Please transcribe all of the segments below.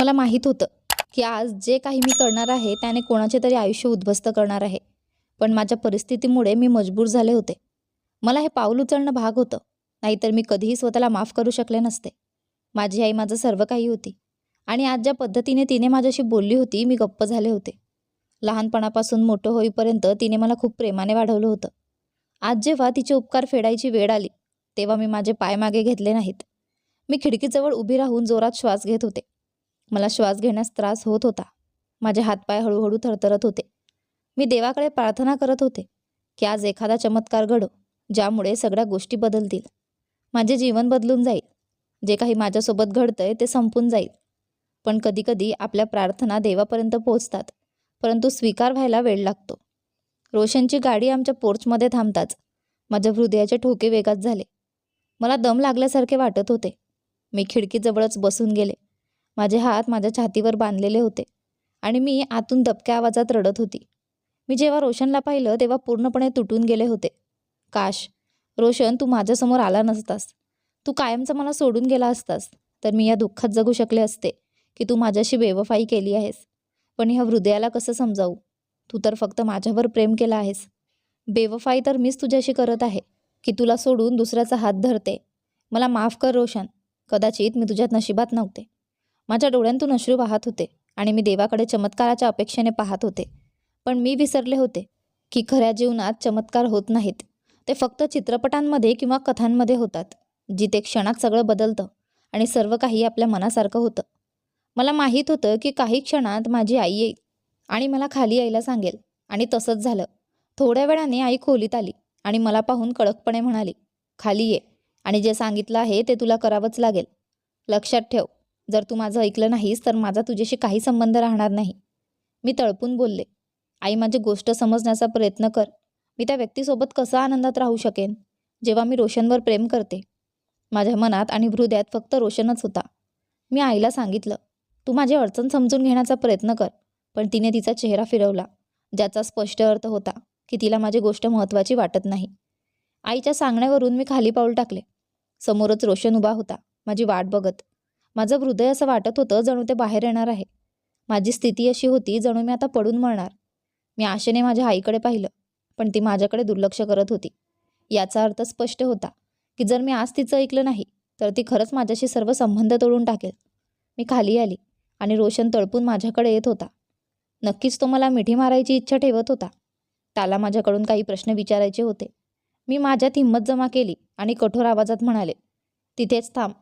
मला माहीत होतं की आज जे काही मी करणार आहे त्याने कोणाचे तरी आयुष्य उद्ध्वस्त करणार आहे. पण माझ्या परिस्थितीमुळे मी मजबूर झाले होते. मला हे पाऊल उचलणं भाग होतं. नाहीतर मी कधीही स्वतःला माफ करू शकले नसते. माझी आई माझं सर्व काही होती. आणि आज ज्या पद्धतीने तिने माझ्याशी बोलली होती मी गप्प झाले होते. लहानपणापासून मोठं होईपर्यंत तिने मला खूप प्रेमाने वाढवलं होतं. आज जेव्हा तिचे उपकार फेडायची वेळ आली तेव्हा मी माझे पाय मागे घेतले नाहीत. मी खिडकीजवळ उभी राहून जोरात श्वास घेत होते. मला श्वास घेण्यास त्रास होत होता. माझे हातपाय हळूहळू थरथरत होते. मी देवाकडे प्रार्थना करत होते की आज एखादा चमत्कार घडो ज्यामुळे सगळ्या गोष्टी बदलतील. माझे जीवन बदलून जाईल. जे काही माझ्यासोबत घडतंय ते संपून जाईल. पण कधीकधी आपल्या प्रार्थना देवापर्यंत पोहोचतात परंतु स्वीकार व्हायला वेळ लागतो. रोशनची गाडी आमच्या पोर्चमध्ये थांबताच माझ्या हृदयाचे ठोके वेगात झाले. मला दम लागल्यासारखे वाटत होते. मी खिडकीजवळच बसून गेले. माझे हात माझ्या छातीवर बांधलेले होते आणि मी आतून दबक्या आवाजात रडत होती. मी जेव्हा रोशनला पाहिलं तेव्हा पूर्णपणे तुटून गेले होते. काश रोशन तू माझ्यासमोर आला नसतास. तू कायमचा मला सोडून गेला असतास. तर मी या दुःखात जगू शकले असते की तू माझ्याशी बेवफाई केली आहेस. पण ह्या हृदयाला कसं समजावू? तू तर फक्त माझ्यावर प्रेम केलं आहेस. बेवफाई तर मीच तुझ्याशी करत आहे की तुला सोडून दुसऱ्याचा हात धरते. मला माफ कर रोशन. कदाचित मी तुझ्यात नशिबात नव्हते. माझ्या डोळ्यांतून अश्रू वाहत होते आणि मी देवाकडे चमत्काराच्या अपेक्षेने पाहत होते. पण मी विसरले होते की खऱ्या जीवनात चमत्कार होत नाहीत. ते फक्त चित्रपटांमध्ये किंवा कथांमध्ये होतात जिथे क्षणात सगळं बदलतं आणि सर्व काही आपल्या मनासारखं होतं. मला माहीत होतं की काही क्षणात माझी आई येईल आणि मला खाली यायला सांगेल आणि तसंच झालं. थोड्या वेळाने आई खोलीत आली आणि मला पाहून कडकपणे म्हणाली खाली ये आणि जे सांगितलं आहे ते तुला करावंच लागेल. लक्षात ठेव जर तू माझं ऐकलं नाहीस तर माझा तुझ्याशी काही संबंध राहणार नाही. मी तळपून बोलले आई माझी गोष्ट समजण्याचा प्रयत्न कर. मी त्या व्यक्तीसोबत कसं आनंदात राहू शकेन? जेव्हा मी रोशनवर प्रेम करते माझ्या मनात आणि हृदयात फक्त रोशनच होता. मी आईला सांगितलं तू माझी अडचण समजून घेण्याचा प्रयत्न कर. पण तिने तिचा चेहरा फिरवला ज्याचा स्पष्ट अर्थ होता की तिला माझी गोष्ट महत्त्वाची वाटत नाही. आईच्या सांगण्यावरून मी खाली पाऊल टाकले. समोरच रोशन उभा होता माझी वाट बघत. माझं हृदय असं वाटत होतं जणू ते बाहेर येणार आहे. माझी स्थिती अशी होती जणू मी आता पडून मरणार. मी आशेने माझ्या आईकडे पाहिलं पण ती माझ्याकडे दुर्लक्ष करत होती. याचा अर्थ स्पष्ट होता की जर मी आज तिचं ऐकलं नाही तर ती खरंच माझ्याशी सर्व संबंध तोडून टाकेल. मी खाली आली आणि रोशन तळपून माझ्याकडे येत होता. नक्कीच तो मला मिठी मारायची इच्छा ठेवत होता. त्याला माझ्याकडून काही प्रश्न विचारायचे होते. मी माझ्यात हिंमत जमा केली आणि कठोर आवाजात म्हणाले तिथेच थांब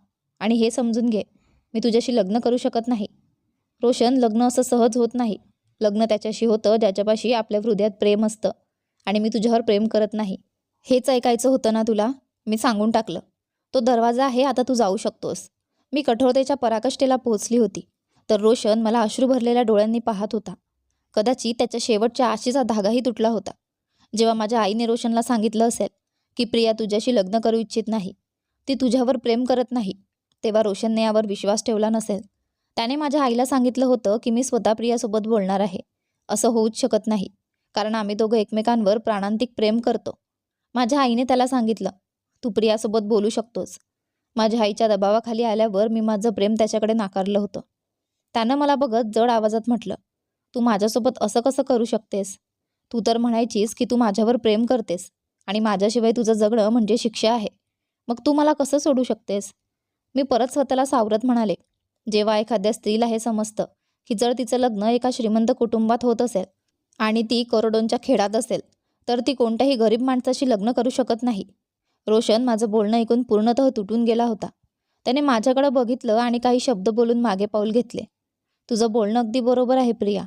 आणि हे समजून घे. मी तुझ्याशी लग्न करू शकत नाही. रोशन लग्न असं सहज होत नाही. लग्न त्याच्याशी होतं ज्याच्यापाशी आपल्या हृदयात प्रेम असतं. आणि मी तुझ्यावर प्रेम करत नाही. हेच ऐकायचं होतं ना तुला? मी सांगून टाकलं. तो दरवाजा आहे आता तू जाऊ शकतोस. मी कठोरतेच्या पराकष्टेला पोहोचली होती. तर रोशन मला अश्रू भरलेल्या डोळ्यांनी पाहत होता. कदाचित त्याच्या शेवटच्या आशीचा धागाही तुटला होता. जेव्हा माझ्या आईने रोशनला सांगितलं असेल की प्रिया तुझ्याशी लग्न करू इच्छित नाही. ती तुझ्यावर प्रेम करत नाही. तेव्हा रोशनने यावर विश्वास ठेवला नसेल. त्याने माझ्या आईला सांगितलं होतं की मी स्वतः प्रियासोबत बोलणार आहे. असं होऊच शकत नाही. कारण आम्ही दोघं एकमेकांवर प्राणांतिक प्रेम करतो. माझ्या आईने त्याला सांगितलं तू प्रियासोबत बोलू शकतोस. माझ्या आईच्या दबावाखाली आल्यावर मी माझं प्रेम त्याच्याकडे नाकारलं होतं. त्यानं मला बघत जड आवाजात म्हटलं तू माझ्यासोबत असं कसं करू शकतेस? तू तर म्हणायचीस की तू माझ्यावर प्रेम करतेस आणि माझ्याशिवाय तुझं जगणं म्हणजे शिक्षा आहे. मग तू मला कसं सोडू शकतेस? मी परत स्वतःला सावरत म्हणाले जेव्हा एखाद्या स्त्रीला हे समजतं की जर तिचं लग्न एका श्रीमंत कुटुंबात होत असेल आणि ती करोडोंच्या खेळात असेल तर ती कोणत्याही गरीब माणसाशी लग्न करू शकत नाही. रोशन माझं बोलणं ऐकून पूर्णतः तुटून गेला होता. त्याने माझ्याकडे बघितलं आणि काही शब्द बोलून मागे पाऊल घेतले. तुझं बोलणं अगदी बरोबर आहे प्रिया.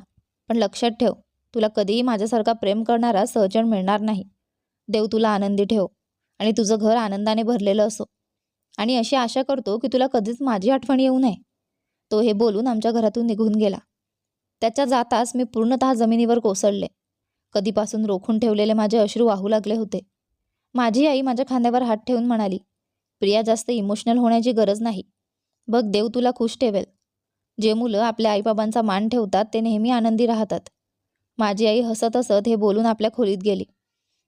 पण लक्षात ठेव तुला कधीही माझ्यासारखा प्रेम करणारा सहजण मिळणार नाही. देव तुला आनंदी ठेव आणि तुझं घर आनंदाने भरलेलं असो. आणि अशी आशा करतो की तुला कधीच माझी आठवण येऊ नये. तो हे बोलून आमच्या घरातून निघून गेला. त्याच्या जाताच मी पूर्णतः जमिनीवर कोसळले. कधीपासून रोखून ठेवलेले माझे अश्रू वाहू लागले होते. माझी आई माझ्या खांद्यावर हात ठेवून म्हणाली प्रिया जास्त इमोशनल होण्याची गरज नाही. बघ देव तुला खुश ठेवेल. जे मुलं आपल्या आईबाबांचा मान ठेवतात ते नेहमी आनंदी राहतात. माझी आई हसत हसत हे बोलून आपल्या खोलीत गेली.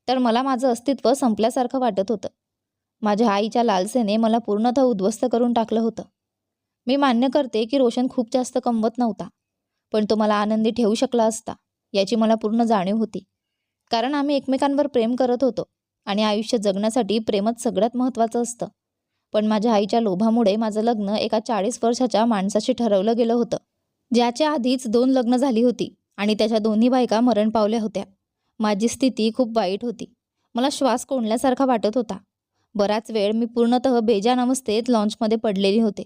तर मला माझं अस्तित्व संपल्यासारखं वाटत होतं. माझ्या आईच्या लालसेने मला पूर्णतः उद्ध्वस्त करून टाकलं होतं. मी मान्य करते की रोशन खूप जास्त कमवत नव्हता पण तो मला आनंदी ठेवू शकला असता याची मला पूर्ण जाणीव होती. कारण आम्ही एकमेकांवर प्रेम करत होतो आणि आयुष्य जगण्यासाठी प्रेमच सगळ्यात महत्त्वाचं असतं. पण माझ्या आईच्या लोभामुळे माझं लग्न एका चाळीस वर्षाच्या माणसाशी ठरवलं गेलं होतं ज्याच्या आधीच दोन लग्न झाली होती आणि त्याच्या दोन्ही बायका मरण पावल्या होत्या. माझी स्थिती खूप वाईट होती. मला श्वास कोंडल्यासारखा वाटत होता. बराच वेळ मी पूर्णतः बेजान अवस्थेत लॉन्चमध्ये पडलेली होते.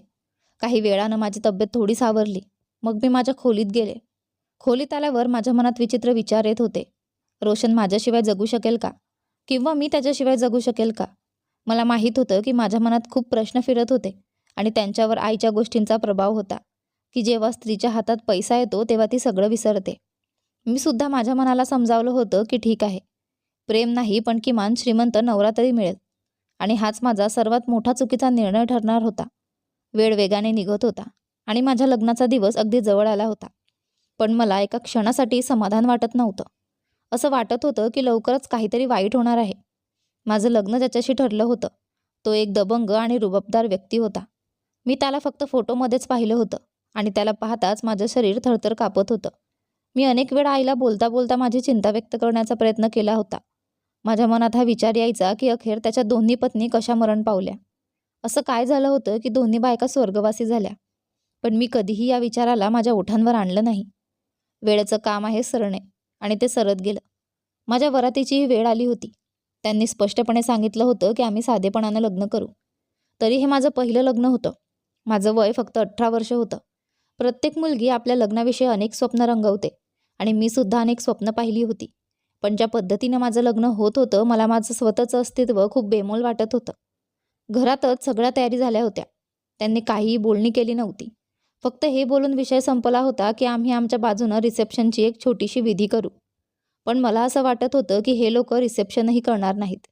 काही वेळानं माझी तब्येत थोडी सावरली. मग मी माझ्या खोलीत गेले. खोलीत आल्यावर माझ्या मनात विचित्र विचार येत होते. रोशन माझ्याशिवाय जगू शकेल का? किंवा मी त्याच्याशिवाय जगू शकेल का? मला माहीत होतं की माझ्या मनात खूप प्रश्न फिरत होते आणि त्यांच्यावर आईच्या गोष्टींचा प्रभाव होता की जेव्हा स्त्रीच्या हातात पैसा येतो तेव्हा ती सगळं विसरते. मी सुद्धा माझ्या मनाला समजावलं होतं की ठीक आहे. प्रेम नाही पण किमान श्रीमंत नवरा तरी मिळेल. आणि हाच माझा सर्वात मोठा चुकीचा निर्णय ठरणार होता. वेळ वेगाने निघत होता आणि माझ्या लग्नाचा दिवस अगदी जवळ आला होता. पण मला एका क्षणासाठी समाधान वाटत नव्हतं. असं वाटत होतं की लवकरच काहीतरी वाईट होणार आहे. माझं लग्न ज्याच्याशी ठरलं होतं तो एक दबंग आणि रुबाबदार व्यक्ती होता. मी त्याला फक्त फोटोमध्येच पाहिलं होतं आणि त्याला पाहताच माझं शरीर थरथर कापत होतं. मी अनेक वेळा आईला बोलता बोलता माझी चिंता व्यक्त करण्याचा प्रयत्न केला होता. माझ्या मनात हा विचार यायचा की अखेर त्याच्या दोन्ही पत्नी कशा मरण पावल्या? असं काय झालं होतं की दोन्ही बायका स्वर्गवासी झाल्या? पण मी कधीही या विचाराला माझ्या ओठांवर आणलं नाही. वेळेचं काम आहे सरणे आणि ते सरत गेलं. माझ्या वरातीचीही वेळ आली होती. त्यांनी स्पष्टपणे सांगितलं होतं की आम्ही साधेपणानं लग्न करू. तरी हे माझं पहिलं लग्न होतं. माझं वय फक्त अठरा वर्ष होतं. प्रत्येक मुलगी आपल्या लग्नाविषयी अनेक स्वप्न रंगवते आणि मी सुद्धा अनेक स्वप्न पाहिली होती. पण ज्या पद्धतीनं माझं लग्न होत होतं मला माझं स्वतःचं अस्तित्व खूप बेमोल वाटत होतं. घरातच सगळ्या तयारी झाल्या होत्या. त्यांनी काहीही बोलणी केली नव्हती. फक्त हे बोलून विषय संपला होता की आम्ही आमच्या बाजूनं रिसेप्शनची एक छोटीशी विधी करू. पण मला असं वाटत होतं की हे लोक रिसेप्शनही करणार नाहीत.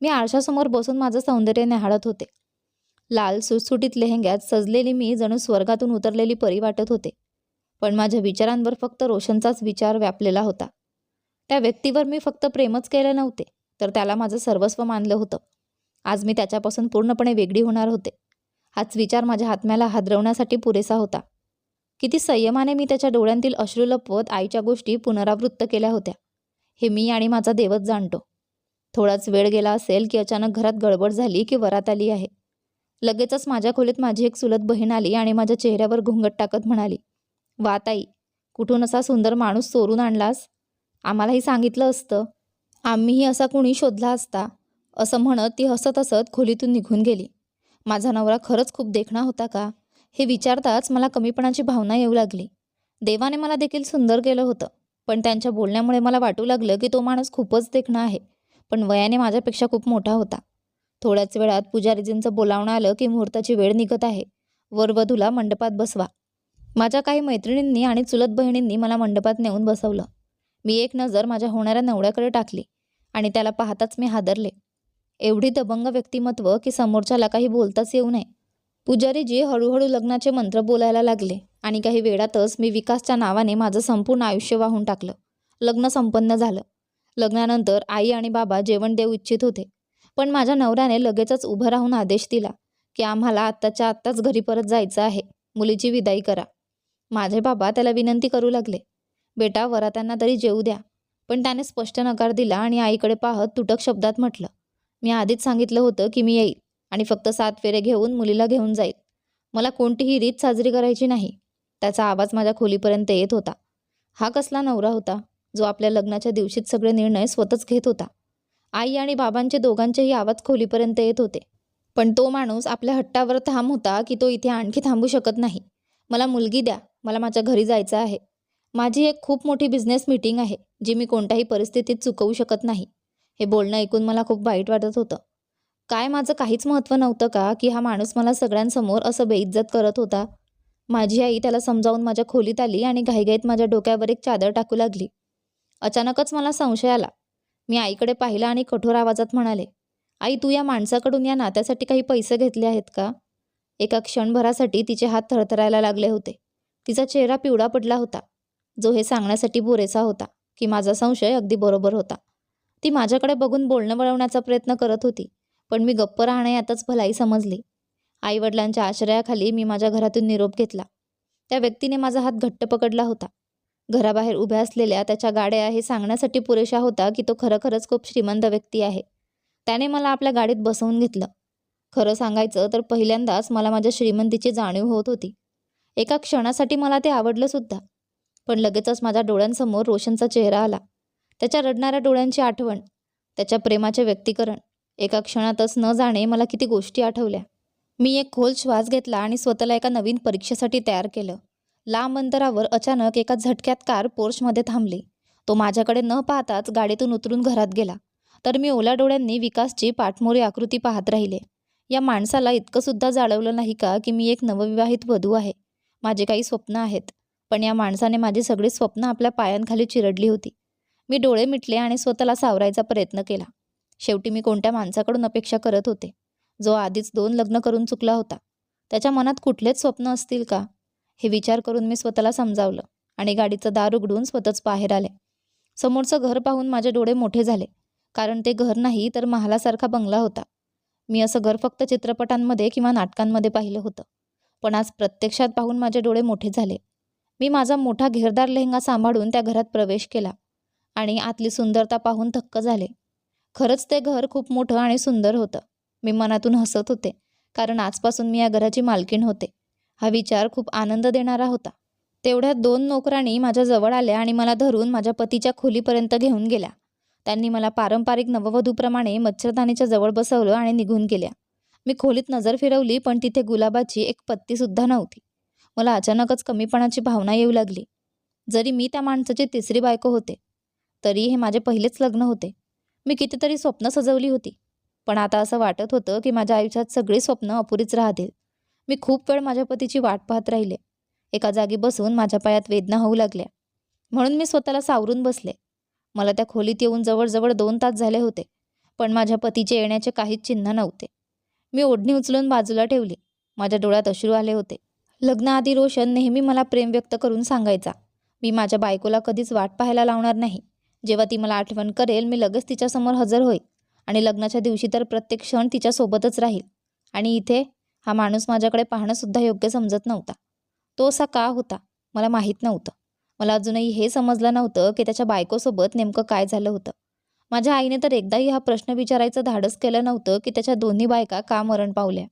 मी आरशासमोर बसून माझं सौंदर्य निहाळत होते. लाल सुटसुटीत लेहंग्यात सजलेली मी जणू स्वर्गातून उतरलेली परी वाटत होते. पण माझ्या विचारांवर फक्त रोशनचाच विचार व्यापलेला होता. त्या व्यक्तीवर मी फक्त प्रेमच केले नव्हते तर त्याला माझं सर्वस्व मानलं होतं. आज मी त्याच्यापासून पूर्णपणे वेगळी होणार होते. हाच विचार माझ्या हातम्याला हादरवण्यासाठी पुरेसा होता. किती संयमाने मी त्याच्या डोळ्यांतील अश्रू लपवत आईच्या गोष्टी पुनरावृत्त केल्या होत्या. हे मी आणि माझा देवच जाणतो. थोडाच वेळ गेला असेल की अचानक घरात गडबड झाली की वरात आली आहे. लगेचच माझ्या खोलीत माझी एक चुलत बहीण आली आणि माझ्या चेहऱ्यावर घुंगट टाकत म्हणाली वा ताई कुठून असा सुंदर माणूस चोरून आणलास? आम्हालाही सांगितलं असतं. आम्हीही असा कुणी शोधला असता. असं म्हणत ती हसत हसत खोलीतून निघून गेली. माझा नवरा खरंच खूप देखणा होता का? हे विचारताच मला कमीपणाची भावना येऊ लागली. देवाने मला देखील सुंदर केलं होतं. पण त्यांच्या बोलण्यामुळे मला वाटू लागलं की तो माणूस खूपच देखणा आहे. पण वयाने माझ्यापेक्षा खूप मोठा होता. थोड्याच वेळात पुजारीजींचं बोलावणं आलं की मुहूर्ताची वेळ निघत आहे. वरवधूला मंडपात बसवा. माझ्या काही मैत्रिणींनी आणि चुलत बहिणींनी मला मंडपात नेऊन बसवलं. मी एक नजर माझ्या होणाऱ्या नवऱ्याकडे टाकली आणि त्याला पाहताच मी हादरले. एवढी दबंग व्यक्तिमत्व की समोरच्याला काही बोलताच येऊ नये. पुजारीजी हळूहळू लग्नाचे मंत्र बोलायला लागले आणि काही वेळातच मी विकासच्या नावाने माझं संपूर्ण आयुष्य वाहून टाकलं. लग्न संपन्न झालं. लग्नानंतर आई आणि बाबा जेवण देऊ इच्छित होते. पण माझ्या नवऱ्याने लगेचच उभं राहून आदेश दिला की आम्हाला आत्ताच्या आत्ताच घरी परत जायचं आहे. मुलीची विदाई करा. माझे बाबा त्याला विनंती करू लागले. बेटा वरात्यांना तरी जेवू द्या. पण त्याने स्पष्ट नकार दिला आणि आईकडे पाहत तुटक शब्दात म्हटलं मी आधीच सांगितलं होतं की मी येईल आणि फक्त सात फेरे घेऊन मुलीला घेऊन जाईल. मला कोणतीही रीत साजरी करायची नाही. त्याचा आवाज माझ्या खोलीपर्यंत येत होता. हा कसला नवरा होता जो आपल्या लग्नाच्या दिवशीच सगळे निर्णय स्वतःच घेत होता. आई आणि बाबांचे दोघांचेही आवाज खोलीपर्यंत येत होते. पण तो माणूस आपल्या हट्टावर थांब होता की तो इथे आणखी थांबू शकत नाही. मला मुलगी द्या. मला माझ्या घरी जायचं आहे. माझी एक खूप मोठी बिझनेस मीटिंग आहे जी मी कोणत्याही परिस्थितीत चुकवू शकत नाही. हे बोलणं ऐकून मला खूप वाईट वाटत होतं. काय माझं काहीच महत्त्व नव्हतं का की हा माणूस मला सगळ्यांसमोर असं बेइज्जत करत होता? माझी आई त्याला समजावून माझ्या खोलीत आली आणि घाईघाईत माझ्या डोक्यावर एक चादर टाकू लागली. अचानकच मला संशय आला. मी आईकडे पाहिलं आणि कठोर आवाजात म्हणाले आई तू या माणसाकडून या नात्यासाठी काही पैसे घेतले आहेत का? एका क्षणभरासाठी तिचे हात थरथरायला लागले होते. तिचा चेहरा पिवळा पडला होता. जो हे सांगण्यासाठी पुरेसा होता की माझा संशय अगदी बरोबर होता. ती माझ्याकडे बघून बोलणं वळवण्याचा प्रयत्न करत होती पण मी गप्प राहणे यातच भलाई समजली. आईवडिलांच्या आश्रयाखाली मी माझ्या घरातून निरोप घेतला. त्या व्यक्तीने माझा हात घट्ट पकडला होता. घराबाहेर उभ्या असलेल्या त्याच्या गाड्या हे सांगण्यासाठी पुरेशा होता की तो खरोखरच खूप श्रीमंत व्यक्ती आहे. त्याने मला आपल्या गाडीत बसवून घेतलं. खरं सांगायचं तर पहिल्यांदाच मला माझ्या श्रीमंतीची जाणीव होत होती. एका क्षणासाठी मला ते आवडलं सुद्धा. पण लगेचच माझ्या डोळ्यांसमोर रोशनचा चेहरा आला. त्याच्या रडणाऱ्या डोळ्यांची आठवण त्याच्या प्रेमाचे व्यक्तीकरण एका क्षणातच न जाणे मला किती गोष्टी आठवल्या. मी एक खोल श्वास घेतला आणि स्वतःला एका नवीन परीक्षेसाठी तयार केलं. लांब अंतरावर अचानक एका झटक्यात कार पोर्शमध्ये थांबली. तो माझ्याकडे न पाहताच गाडीतून उतरून घरात गेला. तर मी ओल्या डोळ्यांनी विकासची पाठमोरी आकृती पाहत राहिले. या माणसाला इतकं सुद्धा नाही का की मी एक नवविवाहित वधू आहे? माझे काही स्वप्न आहेत. पण या माणसाने माझी सगळी स्वप्न आपल्या पायांखाली चिरडली होती. मी डोळे मिटले आणि स्वतःला सावरायचा प्रयत्न केला. शेवटी मी कोणत्या माणसाकडून अपेक्षा करत होते? जो आधीच दोन लग्न करून चुकला होता. त्याच्या मनात कुठलेच स्वप्न असतील का? हे विचार करून मी स्वतःला समजावलं आणि गाडीचं दार उघडून स्वतःच बाहेर आले. समोरचं घर पाहून माझे डोळे मोठे झाले कारण ते घर नाही तर महालासारखा बंगला होता. मी असं घर फक्त चित्रपटांमध्ये किंवा नाटकांमध्ये पाहिलं होतं. पण आज प्रत्यक्षात पाहून माझे डोळे मोठे झाले. मी माझा मोठा घेरदार लेहंगा सांभाळून त्या घरात प्रवेश केला आणि आतली सुंदरता पाहून थक्क झाले. खरंच ते घर खूप मोठं आणि सुंदर होतं. मी मनातून हसत होते कारण आजपासून मी या घराची मालकीण होते. हा विचार खूप आनंद देणारा होता. तेवढ्यात दोन नोकरांनी माझ्या जवळ आल्या आणि मला धरून माझ्या पतीच्या खोलीपर्यंत घेऊन गेल्या. त्यांनी मला पारंपरिक नववधूप्रमाणे मच्छरदाणीच्या जवळ बसवलं आणि निघून गेल्या. मी खोलीत नजर फिरवली पण तिथे गुलाबाची एक पत्तीसुद्धा नव्हती. मला अचानकच कमीपणाची भावना येऊ लागली. जरी मी त्या माणसाची तिसरी बायको होते तरी हे माझे पहिलेच लग्न होते. मी कितीतरी स्वप्न सजवली होती पण आता असं वाटत होतं की माझ्या आयुष्यात सगळी स्वप्न अपुरीच राहतील. मी खूप वेळ माझ्या पतीची वाट पाहत राहिले. एका जागी बसून माझ्या पायात वेदना होऊ लागल्या. म्हणून मी स्वतःला सावरून बसले. मला त्या खोलीत येऊन जवळजवळ दोन तास झाले होते पण माझ्या पतीचे येण्याचे काहीच चिन्ह नव्हते. मी ओढणी उचलून बाजूला ठेवली. माझ्या डोळ्यात अश्रू आले होते. लग्नाआधी रोशन नेहमी मला प्रेम व्यक्त करून सांगायचा. मी माझ्या बायकोला कधीच वाट पाहायला लावणार नाही. जेव्हा ती मला आठवण करेल मी लगेच तिच्यासमोर हजर होईल. आणि लग्नाच्या दिवशी तर प्रत्येक क्षण तिच्यासोबतच राहील. आणि इथे हा माणूस माझ्याकडे पाहणंसुद्धा योग्य समजत नव्हता. तो असा का होता? मला माहीत नव्हतं. मला अजूनही हे समजलं नव्हतं की त्याच्या बायकोसोबत नेमकं काय झालं होतं. माझ्या आईने तर एकदाही हा प्रश्न विचारायचं धाडस केलं नव्हतं की त्याच्या दोन्ही बायका का मरण पावल्या.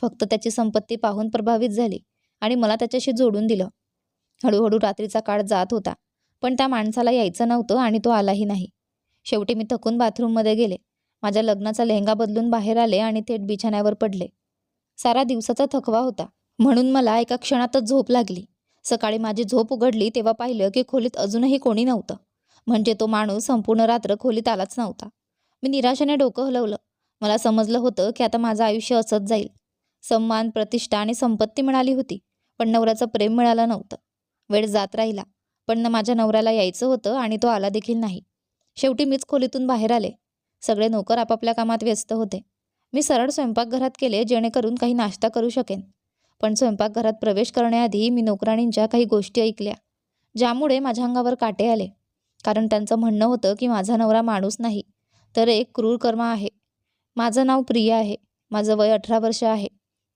फक्त त्याची संपत्ती पाहून प्रभावित झाली. आणि मला त्याच्याशी जोडून दिलं. हळूहळू रात्रीचा काळ जात होता पण त्या माणसाला यायचं नव्हतं आणि तो आलाही नाही. शेवटी मी थकून बाथरूममध्ये गेले. माझ्या लग्नाचा लेहंगा बदलून बाहेर आले आणि थेट बिछाण्यावर पडले. सारा दिवसाचा थकवा होता. म्हणून मला एका क्षणातच झोप लागली. सकाळी माझी झोप उघडली तेव्हा पाहिलं की खोलीत अजूनही कोणी नव्हतं. म्हणजे तो माणूस संपूर्ण रात्र खोलीत आलाच नव्हता. मी निराशेने डोकं हलवलं. मला समजलं होतं की आता माझं आयुष्य असंच जाईल. सम्मान प्रतिष्ठा आणि संपत्ती मिळाली होती. पण नवऱ्याचं प्रेम मिळालं नव्हतं. वेळ जात राहिला पण न माझ्या नवऱ्याला यायचं होतं आणि तो आला देखील नाही. शेवटी मीच खोलीतून बाहेर आले. सगळे नोकर आपापल्या कामात व्यस्त होते. मी सरळ स्वयंपाकघरात केले जेणेकरून काही नाश्ता करू शकेन. पण स्वयंपाकघरात प्रवेश करण्याआधी मी नोकराणींच्या काही गोष्टी ऐकल्या ज्यामुळे माझ्या अंगावर काटे आले. कारण त्यांचं म्हणणं होतं की माझा नवरा माणूस नाही तर एक क्रूर कर्म आहे. माझं नाव प्रिया आहे. माझं वय अठरा वर्ष आहे.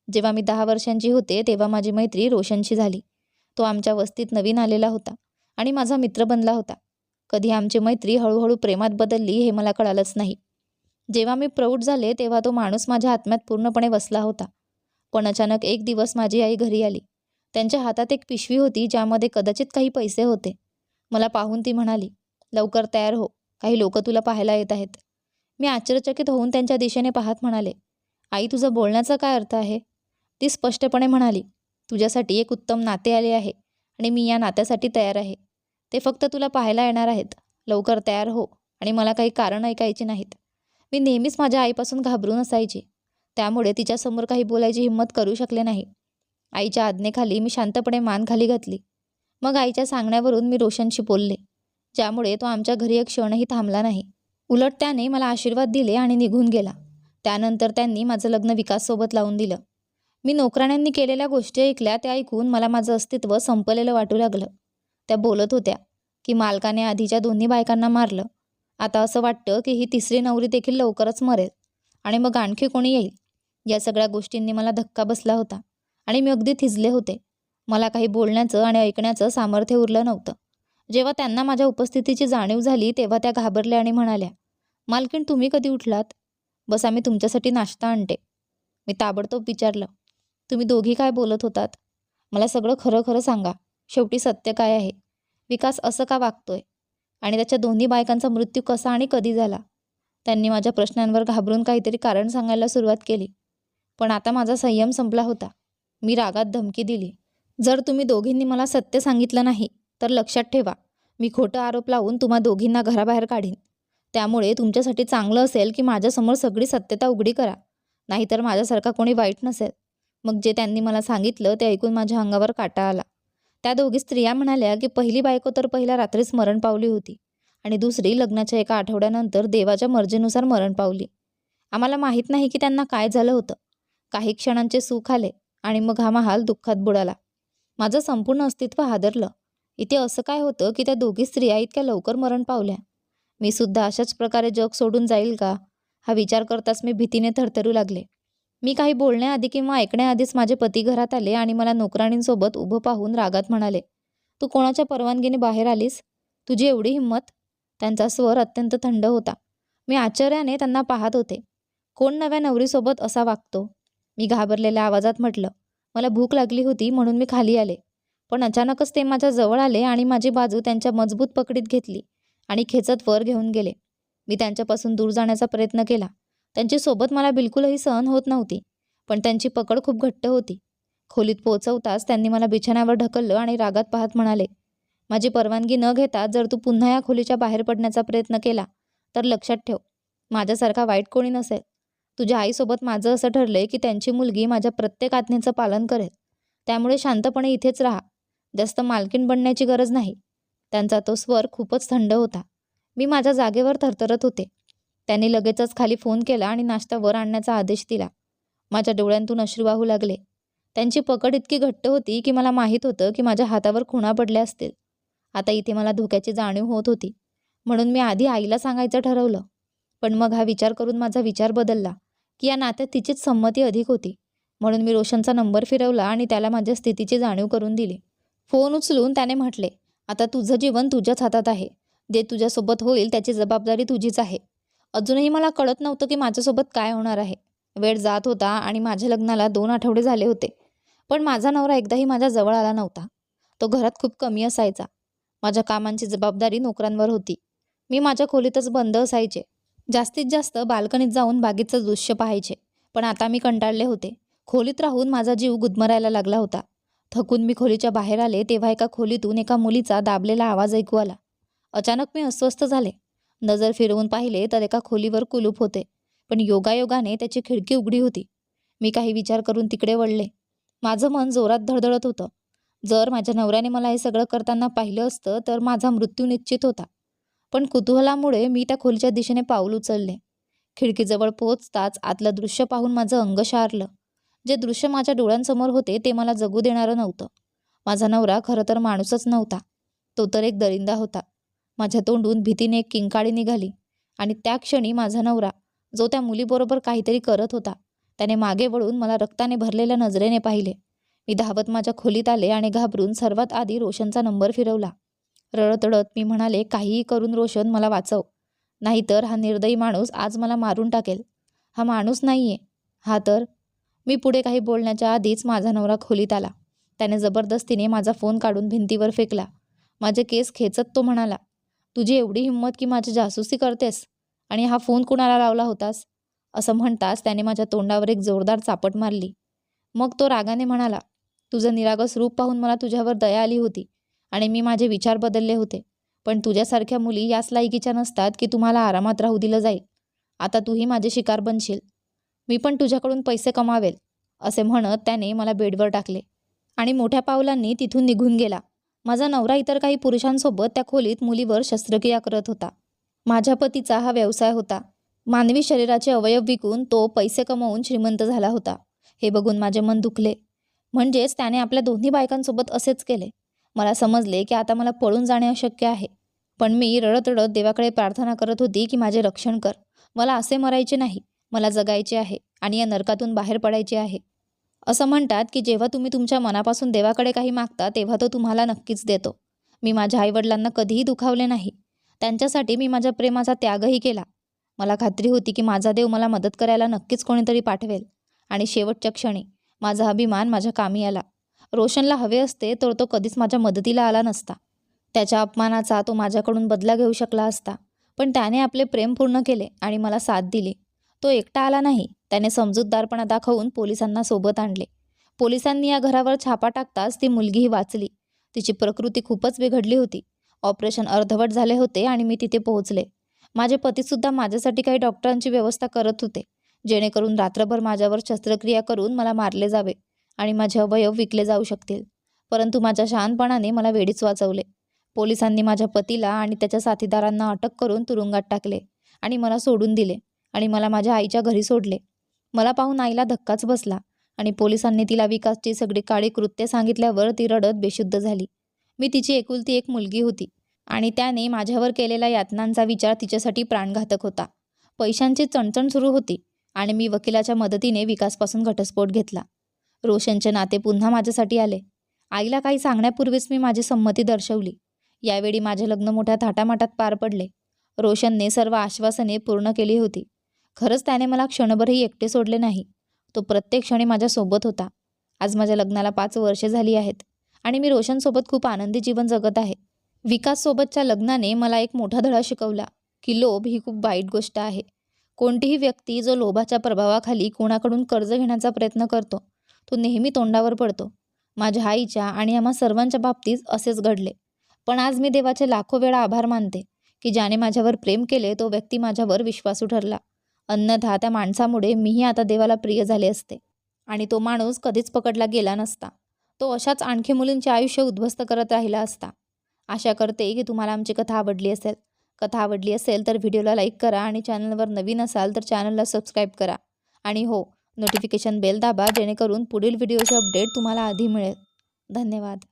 जेव्हा मी दहा वर्षांची होते तेव्हा माझी मैत्री रोशनशी झाली. तो आमच्या वस्तीत नवीन आलेला होता आणि माझा मित्र बनला होता. कधी आमची मैत्री हळूहळू प्रेमात बदलली हे मला कळालंच नाही. जेव्हा मी प्रौढ झाले तेव्हा तो माणूस माझ्या आत्म्यात पूर्णपणे बसला होता. पण अचानक एक दिवस माझी आई घरी आली. त्यांच्या हातात एक पिशवी होती ज्यामध्ये कदाचित काही पैसे होते. मला पाहून ती म्हणाली लवकर तयार हो काही लोक तुला पाहायला येत आहेत. मी आश्चर्यचकित होऊन त्यांच्या दिशेने पाहत म्हणाले आई तुझं बोलण्याचा काय अर्थ आहे? ती स्पष्टपणे म्हणाली तुझ्यासाठी एक उत्तम नाते आले आहे आणि मी या नात्यासाठी तयार आहे. ते फक्त तुला पाहायला येणार आहेत. लवकर तयार हो आणि मला काही कारण ऐकायची नाहीत. मी नेहमीच माझ्या आईपासून घाबरून असायची. त्यामुळे तिच्यासमोर काही बोलायची हिंमत करू शकले नाही. आईच्या आज्ञेखाली मी शांतपणे मान खाली घातली. मग आईच्या सांगण्यावरून मी रोशनशी बोलले ज्यामुळे तो आमच्या घरी एक क्षणही थांबला नाही. उलट त्याने मला आशीर्वाद दिले आणि निघून गेला. त्यानंतर त्यांनी माझं लग्न विकाससोबत लावून दिलं. मी नोकराण्यांनी केलेल्या गोष्टी ऐकल्या त्या ऐकून मला माझं अस्तित्व संपलेलं वाटू लागलं. त्या बोलत होत्या की मालकाने आधीच्या दोन्ही बायकांना मारलं. आता असं वाटतं की ही तिसरी नवरी देखील लवकरच मरेल आणि मग आणखी कोणी येईल? या सगळ्या गोष्टींनी मला धक्का बसला होता आणि मी अगदी थिजले होते. मला काही बोलण्याचं आणि ऐकण्याचं सामर्थ्य उरलं नव्हतं. जेव्हा त्यांना माझ्या उपस्थितीची जाणीव झाली तेव्हा त्या घाबरल्या आणि म्हणाल्या मालकीण तुम्ही कधी उठलात? बस आम्ही तुमच्यासाठी नाश्ता आणते. मी ताबडतोब विचारलं तुम्ही दोघी काय बोलत होतात? मला सगळं खरं खरं सांगा. शेवटी सत्य काय आहे? विकास असं का वागतोय? आणि त्याच्या दोन्ही बायकांचा मृत्यू कसा आणि कधी झाला? त्यांनी माझ्या प्रश्नांवर घाबरून काहीतरी कारण सांगायला सुरुवात केली. पण आता माझा संयम संपला होता. मी रागात धमकी दिली. जर तुम्ही दोघींनी मला सत्य सांगितलं नाही तर लक्षात ठेवा. मी खोटं आरोप लावून तुम्हा दोघींना घराबाहेर काढीन. त्यामुळे तुमच्यासाठी चांगलं असेल की माझ्यासमोर सगळी सत्यता उघडी करा. नाहीतर माझ्यासारखा कोणी वाईट नसेल. मग जे त्यांनी मला सांगितलं ते ऐकून माझ्या अंगावर काटा आला. त्या दोघी स्त्रिया म्हणाल्या की पहिली बायको तर पहिल्या रात्रीच मरण पावली होती आणि दुसरी लग्नाच्या एका आठवड्यानंतर देवाच्या मर्जीनुसार मरण पावली. आम्हाला माहीत नाही की त्यांना काय झालं होतं. काही क्षणांचे सुख आले आणि मग हा महाल दुःखात बुडाला. माझं संपूर्ण अस्तित्व हादरलं. इथे असं काय होतं की त्या दोघी स्त्रिया इतक्या लवकर मरण पावल्या? मी सुद्धा अशाच प्रकारे जग सोडून जाईल का? हा विचार करताच मी भीतीने थरथरू लागले. मी काही बोलण्याआधी किंवा ऐकण्याआधीच माझे पती घरात आले आणि मला नोकराणींसोबत उभं पाहून रागात म्हणाले तू कोणाच्या परवानगीने बाहेर आलीस? तुझी एवढी हिंमत? त्यांचा स्वर अत्यंत थंड होता. मी आश्चर्याने त्यांना पाहत होते. कोण नव्या नवरीसोबत असा वागतो? मी घाबरलेल्या आवाजात म्हटलं मला भूक लागली होती म्हणून मी खाली आले. पण अचानकच ते माझ्या जवळ आले आणि माझी बाजू त्यांच्या मजबूत पकडीत घेतली आणि खेचत वर घेऊन गेले. मी त्यांच्यापासून दूर जाण्याचा प्रयत्न केला. त्यांची सोबत मला बिलकुलही सहन होत नव्हती पण त्यांची पकड खूप घट्ट होती. खोलीत पोहोचवताच त्यांनी मला बिछाण्यावर ढकललं आणि रागात पाहत म्हणाले माझी परवानगी न घेता जर तू पुन्हा या खोलीच्या बाहेर पडण्याचा प्रयत्न केला तर लक्षात ठेव माझ्यासारखा वाईट कोणी नसेल. तुझ्या आईसोबत माझं असं ठरलंय की त्यांची मुलगी माझ्या प्रत्येक आज्ञेचं पालन करेल. त्यामुळे शांतपणे इथेच राहा. जास्त मालकीण बनण्याची गरज नाही. त्यांचा तो स्वर खूपच थंड होता. मी माझ्या जागेवर थरथरत होते. त्यांनी लगेचच खाली फोन केला आणि नाश्ता वर आणण्याचा आदेश दिला. माझ्या डोळ्यांतून अश्रू वाहू लागले. त्यांची पकड इतकी घट्ट होती की मला माहीत होतं की माझ्या हातावर खुणा पडल्या असतील. आता इथे मला धोक्याची जाणीव होत होती. म्हणून मी आधी आईला सांगायचं ठरवलं. पण मग हा विचार करून माझा विचार बदलला की या नात्यात तिचीच संमती अधिक होती. म्हणून मी रोशनचा नंबर फिरवला आणि त्याला माझ्या स्थितीची जाणीव करून दिली. फोन उचलून त्याने म्हटले आता तुझं जीवन तुझ्याच हातात आहे. जे तुझ्यासोबत होईल त्याची जबाबदारी तुझीच आहे. अजूनही मला कळत नव्हतं की माझ्यासोबत काय होणार आहे. वेळ जात होता आणि माझ्या लग्नाला दोन आठवडे झाले होते. पण माझा नवरा एकदाही माझ्या जवळ आला नव्हता. तो घरात खूप कमी असायचा. माझ्या कामांची जबाबदारी नोकरांवर होती. मी माझ्या खोलीतच बंद असायचे. जास्तीत जास्त बाल्कनीत जाऊन बागेचं दृश्य पाहायचे. पण आता मी कंटाळले होते. खोलीत राहून माझा जीव गुदमरायला लागला होता. थकून मी खोलीच्या बाहेर आले तेव्हा एका खोलीतून एका मुलीचा दाबलेला आवाज ऐकू आला. अचानक मी अस्वस्थ झाले. नजर फिरवून पाहिले तर एका खोलीवर कुलूप होते. पण योगायोगाने त्याची खिडकी उघडी होती. मी काही विचार करून तिकडे वळले. माझं मन जोरात धडधडत होतं. जर माझ्या नवऱ्याने मला हे सगळं करताना पाहिलं असतं तर माझा मृत्यू निश्चित होता. पण कुतूहलामुळे मी त्या खोलीच्या दिशेने पाऊल उचलले. खिडकीजवळ पोहोचताच आतलं दृश्य पाहून माझं अंग शारलं. जे दृश्य माझ्या डोळ्यांसमोर होते ते मला जगू देणारं नव्हतं. माझा नवरा खरं तर माणूसच नव्हता. तो तर एक दरिंदा होता. माझ्या तोंडून भीतीने एक किंकाळी निघाली आणि त्या क्षणी माझा नवरा जो त्या मुलीबरोबर काहीतरी करत होता त्याने मागे वळून मला रक्ताने भरलेल्या नजरेने पाहिले. मी धावत माझ्या खोलीत आले आणि घाबरून सर्वात आधी रोशनचा नंबर फिरवला. रडत रडत मी म्हणाले काहीही करून रोशन मला वाचव. नाहीतर हा निर्दयी माणूस आज मला मारून टाकेल. हा माणूस नाही आहे हा तर मी पुढे काही बोलण्याच्या आधीच माझा नवरा खोलीत आला. त्याने जबरदस्तीने माझा फोन काढून भिंतीवर फेकला. माझे केस खेचत तो म्हणाला तुझी एवढी हिंमत की माझी जासूसी करतेस? आणि हा फोन कुणाला लावला होतास? असं म्हणताच त्याने माझ्या तोंडावर एक जोरदार चापट मारली. मग तो रागाने म्हणाला तुझं निरागस रूप पाहून मला तुझ्यावर दया आली होती आणि मी माझे विचार बदलले होते. पण तुझ्यासारख्या मुली याच लायकीच्या नसतात की तुम्हाला आरामात राहू दिलं जाईल. आता तूही माझे शिकार बनशील. मी पण तुझ्याकडून पैसे कमावेल असे म्हणत त्याने मला बेडवर टाकले आणि मोठ्या पावलांनी तिथून निघून गेला. माझा नवरा इतर काही पुरुषांसोबत त्या खोलीत मुलीवर शस्त्रक्रिया करत होता. माझ्या पतीचा हा व्यवसाय होता. मानवी शरीराचे अवयव विकून तो पैसे कमवून श्रीमंत झाला होता. हे बघून माझे मन दुखले. म्हणजेच त्याने आपल्या दोन्ही बायकांसोबत असेच केले. मला समजले की आता मला पळून जाणे अशक्य आहे. पण मी रडत रडत देवाकडे प्रार्थना करत होती की माझे रक्षण कर. मला असे मरायचे नाही. मला जगायचे आहे आणि या नरकातून बाहेर पडायचे आहे. असं म्हणतात की जेव्हा तुम्ही तुमच्या मनापासून देवाकडे काही मागता तेव्हा तो तुम्हाला नक्कीच देतो. मी माझ्या आईवडिलांना कधीही दुखावले नाही. त्यांच्यासाठी मी माझ्या प्रेमाचा त्यागही केला. मला खात्री होती की माझा देव मला मदत करायला नक्कीच कोणीतरी पाठवेल. आणि शेवटच्या क्षणी माझा अभिमान माझ्या कामी आला. रोशनला हवे असते तर तो कधीच माझ्या मदतीला आला नसता. त्याच्या अपमानाचा तो माझ्याकडून बदला घेऊ शकला असता. पण त्याने आपले प्रेम पूर्ण केले आणि मला साथ दिली. तो एकटा आला नाही. त्याने समजूतदारपणा दाखवून पोलिसांना सोबत आणले. पोलिसांनी या घरावर छापा टाकताच ती मुलगीही वाचली. तिची प्रकृती खूपच बिघडली होती. ऑपरेशन अर्धवट झाले होते आणि मी तिथे पोहोचले. माझे पतीसुद्धा माझ्यासाठी काही डॉक्टरांची व्यवस्था करत होते जेणेकरून रात्रभर माझ्यावर शस्त्रक्रिया करून मला मारले जावे आणि माझे अवयव विकले जाऊ शकतील. परंतु माझ्या शहाणपणाने मला वेळीच वाचवले. पोलिसांनी माझ्या पतीला आणि त्याच्या साथीदारांना अटक करून तुरुंगात टाकले आणि मला सोडून दिले आणि मला माझ्या आईच्या घरी सोडले. मला पाहून आईला धक्काच बसला आणि पोलिसांनी तिला विकासची सगळी काळी कृत्य सांगितल्यावर ती रडत बेशुद्ध झाली. मी तिची एकुलती एक मुलगी होती आणि त्याने माझ्यावर केलेल्या यातनांचा विचार तिच्यासाठी प्राणघातक होता. पैशांची चणचण सुरू होती आणि मी वकिलाच्या मदतीने विकासपासून घटस्फोट घेतला. रोशनचे नाते पुन्हा माझ्यासाठी आले. आईला काही सांगण्यापूर्वीच मी माझी संमती दर्शवली. यावेळी माझे लग्न मोठ्या थाटामाटात पार पडले. रोशनने सर्व आश्वासने पूर्ण केली होती. खरंच त्याने मला क्षणभरही एकटे सोडले नाही. तो प्रत्येक क्षणी माझ्यासोबत होता. आज माझ्या लग्नाला पाच वर्षे झाली आहेत आणि मी रोशनसोबत खूप आनंदी जीवन जगत आहे. विकाससोबतच्या लग्नाने मला एक मोठा धडा शिकवला की लोभ ही खूप वाईट गोष्ट आहे. कोणतीही व्यक्ती जो लोभाच्या प्रभावाखाली कोणाकडून कर्ज घेण्याचा प्रयत्न करतो तो नेहमी तोंडावर पडतो. माझ्या आईच्या आणि आम्हा सर्वांच्या बाबतीत असेच घडले. पण आज मी देवाचे लाखो वेळा आभार मानते की ज्याने माझ्यावर प्रेम केले तो व्यक्ती माझ्यावर विश्वासू ठरला. अन्यथा त्या माणसामुळे मीही आता देवाला प्रिय झाले असते. आणि तो माणूस कधीच पकडला गेला नसता. तो अशाच आणखी मुलींचे आयुष्य उद्ध्वस्त करत राहिला असता. आशा करते की तुम्हाला आमची कथा आवडली असेल. कथा आवडली असेल तर व्हिडिओला लाईक करा आणि चॅनलवर नवीन असाल तर चॅनलला सबस्क्राईब करा. आणि हो नोटिफिकेशन बेल दाबा जेणेकरून पुढील व्हिडिओचे अपडेट तुम्हाला आधी मिळेल. धन्यवाद.